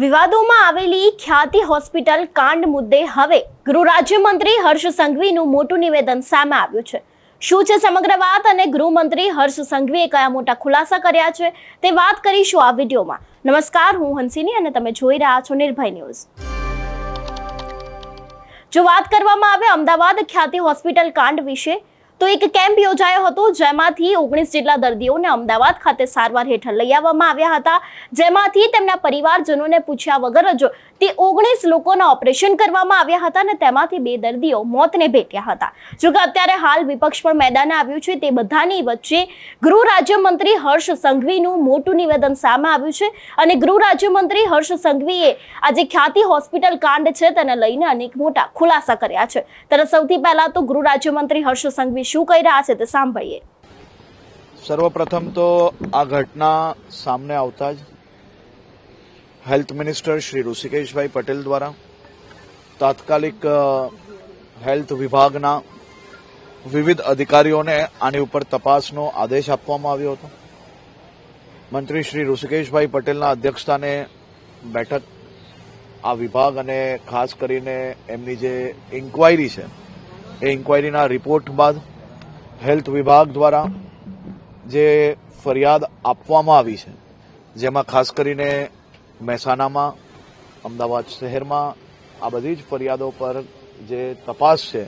વિવાદોમાં આવેલી ખ્યાતિ હોસ્પિટલ કાંડ મુદ્દે હવે ગૃહ રાજ્યમંત્રી હર્ષ સંઘવીનું મોટું નિવેદન સામે આવ્યું છે. શું છે સમગ્ર વાત અને ગૃહમંત્રી હર્ષ સંઘવીએ કયા મોટા ખુલાસા કર્યા છે તે વાત કરીશું આ વિડીયોમાં. નમસ્કાર, હું હંસિની અને તમે જોઈ રહ્યા છો નિર્ભય ન્યૂઝ. જો વાત કરવામાં આવે અમદાવાદ ખ્યાતિ હોસ્પિટલ કાંડ વિશે તો એક કેમ્પ યોજાયો હતો, જેમાંથી ઓગણીસ જેટલા દર્દીઓને અમદાવાદ ખાતે સારવાર હેઠળ લઈ આવવામાં આવ્યા હતા. જેમાંથી તેમના પરિવારજનોને પૂછ્યા વગર જ તે ઓગણીસ લોકોના ઓપરેશન કરવામાં આવ્યા હતા અને તેમાંથી બે દર્દીઓ મોતને ભેટ્યા હતા. જોકે અત્યારે હાલ વિપક્ષ પણ મેદાને આવ્યું છે, તે બધાની વચ્ચે ગૃહ રાજ્યમંત્રી હર્ષ સંઘવીનું મોટું નિવેદન સામે આવ્યું છે અને ગૃહ રાજ્યમંત્રી હર્ષ સંઘવીએ આજે ખ્યાતિ હોસ્પિટલ કાંડ છે, તેને લઈને અનેક મોટા ખુલાસા કર્યા છે. ત્યારે સૌથી પહેલા તો ગૃહ રાજ્યમંત્રી હર્ષ સંઘવી શું કહી રહ્યા છે તે સાંભળીએ સર્વપ્રથમ તો આ ઘટના સામે આવતા જ હેલ્થ મિનિસ્ટર શ્રી ઋષિકેશભાઈ પટેલ દ્વારા તાત્કાલિક હેલ્થ વિભાગના વિવિધ અધિકારીઓને આની ઉપર તપાસનો આદેશ આપવામાં આવ્યો હતો. મંત્રી શ્રી ઋષિકેશભાઈ પટેલના અધ્યક્ષસ્થાને બેઠક આ વિભાગ અને ખાસ કરીને એમની જે ઇન્કવાયરી છે, એ ઇન્કવાયરીના રિપોર્ટ બાદ હેલ્થ વિભાગ દ્વારા જે ફરિયાદ આપવામાં આવી છે, જેમાં ખાસ કરીને મહેસાણામાં, અમદાવાદ શહેરમાં, આ બધી જ ફરિયાદો પર જે તપાસ છે,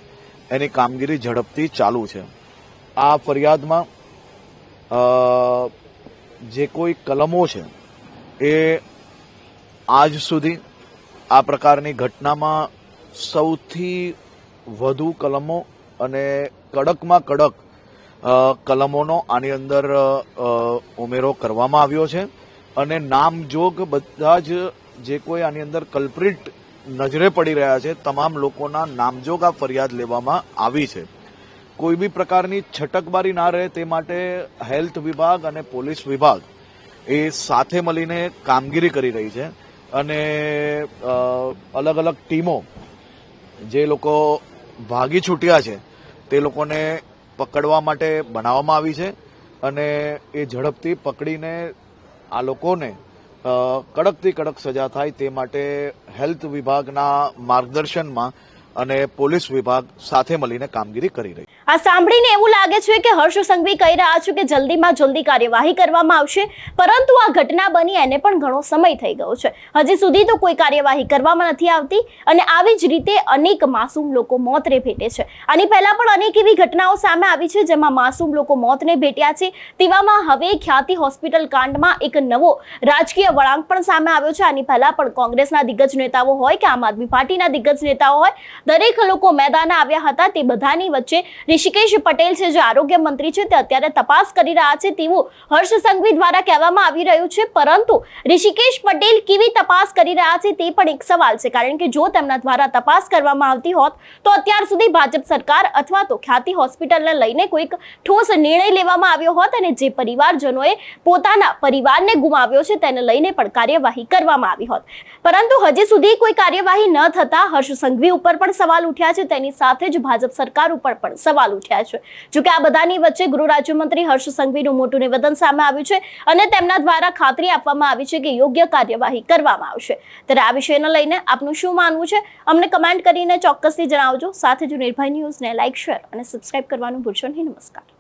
એની કામગીરી ઝડપથી ચાલુ છે. આ ફરિયાદમાં જે કોઈ કલમો છે, એ આજ સુધી આ પ્રકારની ઘટનામાં સૌથી વધુ કલમો અને કડકમાં કડક કલમોનો આની અંદર ઉમેરો કરવામાં આવ્યો છે. અને નામજોગ બધા જ જે કોઈ આની અંદર કલ્પ્રિટ નજરે પડી રહ્યા છે, તમામ લોકોના નામજોગ આ ફરિયાદ લેવામાં આવી છે. કોઈ બી પ્રકારની છટકબારી ના રહે તે માટે હેલ્થ વિભાગ અને પોલીસ વિભાગ એ સાથે મળીને કામગીરી કરી રહી છે. અને અલગ અલગ ટીમો જે લોકો ભાગી છૂટ્યા છે તે લોકોને પકડવા માટે બનાવવામાં આવી છે અને એ ઝડપથી પકડીને આ લોકોને કડકથી કડક સજા થાય તે માટે હેલ્થ વિભાગના માર્ગદર્શનમાં અને પોલીસ વિભાગ સાથે મળીને કામગીરી કરી રહી આ સાંભળીને એવું લાગે છે કે હર્ષ સંઘવી કહી રહ્યા છે કે જલ્દીમાં જલ્દી કાર્યવાહી કરવામાં આવશે, પરંતુ આ ઘટના બની એને પણ ઘણો સમય થઈ ગયો છે. હજી સુધી તો કોઈ કાર્યવાહી કરવામાં નથી આવતી અને આવી જ રીતે અનેક માસૂમ લોકો મોતને ભેટે છે. આની પહેલા પણ અનેક એવી ઘટનાઓ સામે આવી છે જેમાં માસૂમ લોકો મોતને ભેટ્યા છે. તેવામાં હવે ખ્યાતિ હોસ્પિટલ કાંડમાં એક નવો રાજકીય વળાંક પણ સામે આવ્યો છે. આની પહેલા પણ કોંગ્રેસના દિગ્ગજ નેતાઓ હોય કે આમ આદમી પાર્ટીના દિગ્ગજ નેતાઓ હોય દરેક લોકો મેદાને આવ્યા હતા. તે બધાની વચ્ચે ઋષિકેશ પટેલ છે, જે આરોગ્ય મંત્રી છે. તે અત્યારે તપાસ કરી રહ્યા છે તેવું હર્ષ સંઘવી દ્વારા કહેવામાં આવી રહ્યું છે. પરંતુ ઋષિકેશ પટેલ કેવી તપાસ કરી રહ્યા છે તે પણ એક સવાલ છે. કારણ કે જો તેમના દ્વારા તપાસ કરવામાં આવતી હોત, તો અત્યાર સુધી ભાજપ સરકાર અથવા તો ખ્યાતિ હોસ્પિટલને લઈને કોઈક ઠોસ નિર્ણય લેવામાં આવ્યો હોત અને જે પરિવારજનોએ પોતાના પરિવારને ગુમાવ્યો છે તેને લઈને પણ કાર્યવાહી કરવામાં આવી હોત. પરંતુ હજી સુધી કોઈ કાર્યવાહી ન થતા હર્ષ સંઘવી ઉપર પણ સવાલ ઉઠ્યા છે. તેની સાથે જ ભાજપ સરકાર ઉપર પણ સવાલ ઉઠ્યા છે. જોકે આ બધાની વચ્ચે ગૃહ રાજ્યમંત્રી હર્ષ સંઘવીનું મોટું નિવેદન સામે આવ્યું છે અને તેમના દ્વારા ખાતરી આપવામાં આવી છે કે યોગ્ય કાર્યવાહી કરવામાં આવશે. ત્યારે આ વિષયને લઈને આપનું શું માનવું છે? અમને કમેન્ટ કરીને ચોક્કસથી જણાવજો. સાથે જ નિર્ભય ન્યૂઝને લાઇક, શેર અને સબસ્ક્રાઇબ કરવાનું ભૂલશો નહીં. નમસ્કાર.